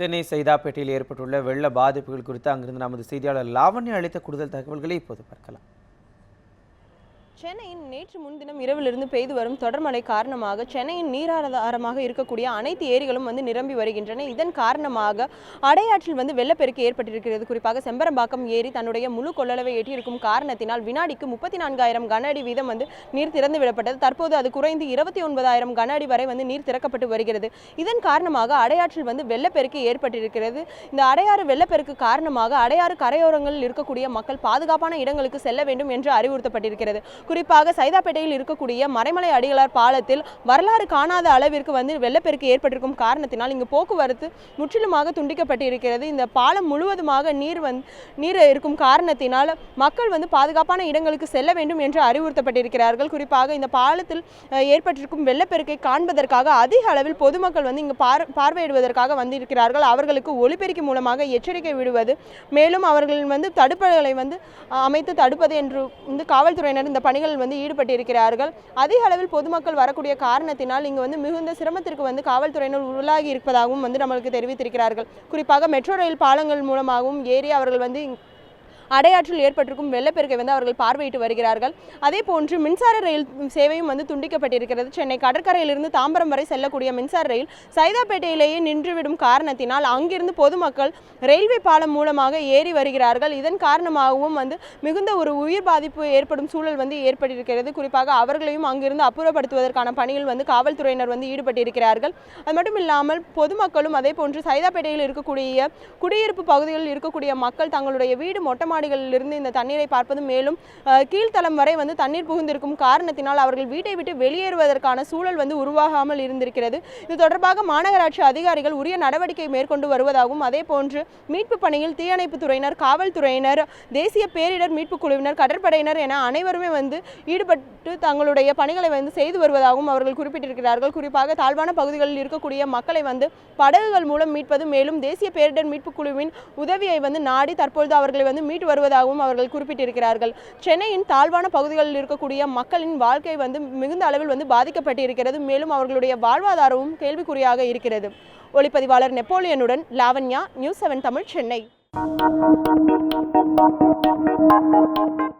சென்னை சைதாப்பேட்டையில் ஏற்பட்டுள்ள வெள்ள பாதிப்புகள் குறித்து அங்கிருந்து நமது செய்தியாளர் லாவண்யா அளித்த கூடுதல் தகவல்களை இப்போது பார்க்கலாம். சென்னையின் நேற்று முன்தினம் இரவிலிருந்து பெய்து வரும் தொடர்மழை காரணமாக சென்னையின் நீராதாரமாக இருக்கக்கூடிய அனைத்து ஏரிகளும் வந்து நிரம்பி வருகின்றன. இதன் காரணமாக அடையாற்றில் வந்து வெள்ளப்பெருக்கு ஏற்பட்டிருக்கிறது. குறிப்பாக செம்பரம்பாக்கம் ஏரி தன்னுடைய முழு கொள்ளளவை எட்டியிருக்கும் காரணத்தினால் வினாடிக்கு முப்பத்தி நான்காயிரம் கன அடி வீதம் வந்து நீர் திறந்து விடப்பட்டது. தற்போது அது குறைந்து இருபத்தி ஒன்பதாயிரம் கன அடி வரை வந்து நீர் திறக்கப்பட்டு வருகிறது. இதன் காரணமாக அடையாற்றில் வந்து வெள்ளப்பெருக்கு ஏற்பட்டிருக்கிறது. இந்த அடையாறு வெள்ளப்பெருக்கு காரணமாக அடையாறு கரையோரங்களில் இருக்கக்கூடிய மக்கள் பாதுகாப்பான இடங்களுக்கு செல்ல வேண்டும் என்று அறிவுறுத்தப்பட்டிருக்கிறது. குறிப்பாக சைதாப்பேட்டையில் இருக்கக்கூடிய மறைமலை அடிகளார் பாலத்தில் வரலாறு காணாத அளவிற்கு வந்து வெள்ளப்பெருக்கு ஏற்பட்டிருக்கும் காரணத்தினால் இங்கு போக்குவரத்து முற்றிலுமாக துண்டிக்கப்பட்டிருக்கிறது. இந்த பாலம் முழுவதுமாக நீர் வந்து நீர் இருக்கும் காரணத்தினால் மக்கள் வந்து பாதுகாப்பான இடங்களுக்கு செல்ல வேண்டும் என்று அறிவுறுத்தப்பட்டிருக்கிறார்கள். குறிப்பாக இந்த பாலத்தில் ஏற்பட்டிருக்கும் வெள்ளப்பெருக்கை காண்பதற்காக அதிக அளவில் பொதுமக்கள் வந்து இங்கு பார் பார்வையிடுவதற்காக வந்திருக்கிறார்கள். அவர்களுக்கு ஒலிபெருக்கி மூலமாக எச்சரிக்கை விடுவது. மேலும் அவர்கள் வந்து தடுப்புகளை வந்து அமைத்து தடுப்பது என்று இந்த காவல்துறையினர் இந்த பணி பணிகள் வந்து ஈடுபட்டிருக்கிறார்கள். அதிக அளவில் பொதுமக்கள் வரக்கூடிய காரணத்தினால் இங்கு வந்து மிகுந்த சிரமத்திற்கு வந்து காவல்துறையினர் உள்ளாகி இருப்பதாகவும் வந்து நம்மளுக்கு தெரிவித்திருக்கிறார்கள். குறிப்பாக மெட்ரோ ரயில் பாலங்கள் மூலமாகவும் ஏறி அவர்கள் வந்து அடையாற்றில் ஏற்பட்டிருக்கும் வெள்ளப்பெருக்கை வந்து அவர்கள் பார்வையிட்டு வருகிறார்கள். அதே போன்று மின்சார ரயில் சேவையும் வந்து துண்டிக்கப்பட்டிருக்கிறது. சென்னை கடற்கரையிலிருந்து தாம்பரம் வரை செல்லக்கூடிய மின்சார ரயில் சைதாப்பேட்டையிலேயே நின்றுவிடும் காரணத்தினால் அங்கிருந்து பொதுமக்கள் ரயில்வே பாலம் மூலமாக ஏறி வருகிறார்கள். இதன் காரணமாகவும் வந்து மிகுந்த ஒரு உயிர் பாதிப்பு ஏற்படும் சூழல் வந்து ஏற்பட்டிருக்கிறது. குறிப்பாக அவர்களையும் அங்கிருந்து அப்புறப்படுத்துவதற்கான பணியில் வந்து காவல்துறையினர் வந்து ஈடுபட்டிருக்கிறார்கள். அது மட்டும் இல்லாமல் பொதுமக்களும் அதே போன்று சைதாப்பேட்டையில் இருக்கக்கூடிய குடியிருப்பு பகுதிகளில் இருக்கக்கூடிய மக்கள் தங்களுடைய வீடு மொட்டை மாடிகளிலிருந்து இந்த தண்ணீரை பார்ப்பது மேலும் கீழ்த்தளம் வரை வந்து தண்ணீர் புகுந்திருக்கும் காரணத்தினால் அவர்கள் வீட்டை விட்டு வெளியேறுவதற்கான சூழல் வந்து உருவாகாமல் இருந்திருக்கிறது. இது தொடர்பாக மாநகராட்சி அதிகாரிகள் உரிய நடவடிக்கை மேற்கொண்டு வருவதாகவும் அதே போன்று மீட்பு பணியில் தீயணைப்பு துறையினர் காவல்துறையினர் தேசிய பேரிடர் மீட்பு குழுவினர் கடற்படையினர் என அனைவருமே வந்து ஈடுபட்டு தங்களுடைய பணிகளை வந்து செய்து வருவதாகவும் அவர்கள் குறிப்பிட்டிருக்கிறார்கள். குறிப்பாக தாழ்வான பகுதிகளில் இருக்கக்கூடிய மக்களை வந்து படகுகள் மூலம் மீட்பது மேலும் தேசிய பேரிடர் மீட்பு குழுவின் உதவியை வந்து நாடி தற்பொழுது அவர்களை வந்து மீட்டு வருவதாகவும் அவர்கள் குறிப்பிட்டிருக்கிறார்கள். சென்னையின் தாழ்வான பகுதிகளில் இருக்கக்கூடிய மக்களின் வாழ்க்கை வந்து மிகுந்த அளவில் வந்து பாதிக்கப்பட்டிருக்கிறது. மேலும் அவர்களுடைய வாழ்வாதாரமும் கேள்விக்குறியாக இருக்கிறது. ஒளிப்பதிவாளர் நெப்போலியனுடன் லாவண்யா நியூஸ் செவன் தமிழ் சென்னை.